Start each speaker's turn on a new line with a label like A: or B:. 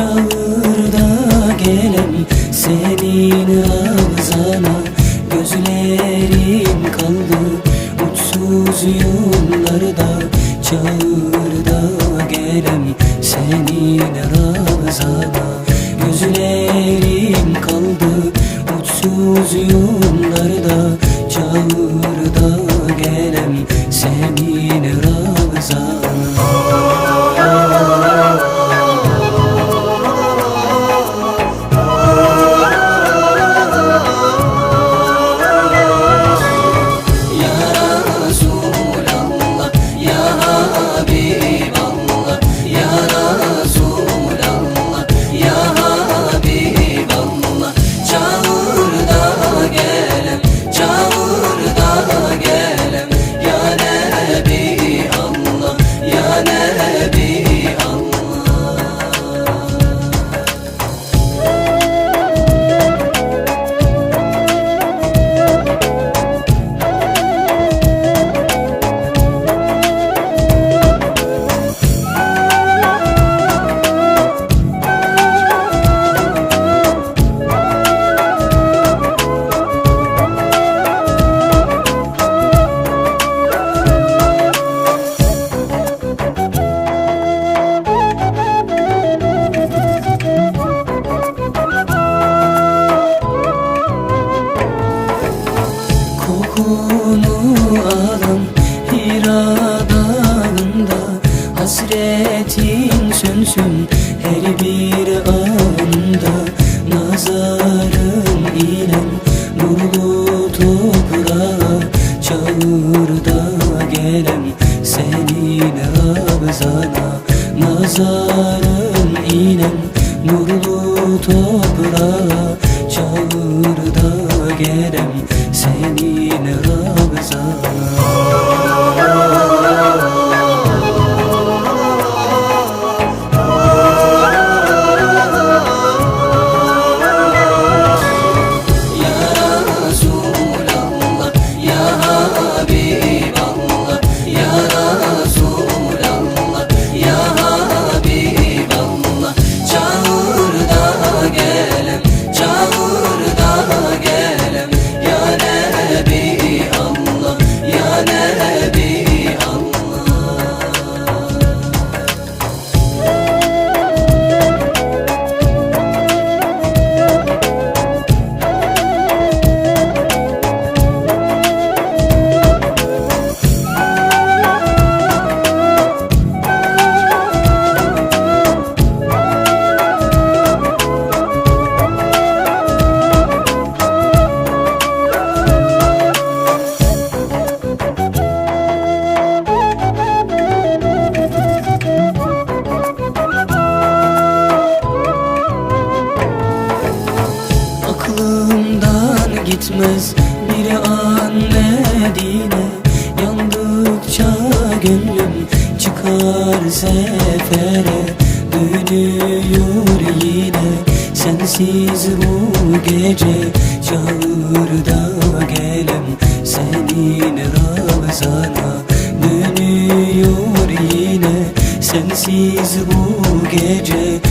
A: cihana Çağır da gelem senin ravzana Gözlerim kaldı uçsuz yollarda. Çağır da gelem senin ravzana Gözlerim kaldı uçsuz yollarda. Çağır da gelem senin ravzana be. Hasretin sönsün her bir anda Nazarım ile nurlu toprağa Çağır da gelem senin ravzana Nazarım ile nurlu toprağa Gitmez bir an Medine Yandıkça gönlüm çıkar sefere Dönüyor yine sensiz bu gece Çağır da gelem senin ravzana Dönüyor yine sensiz bu gece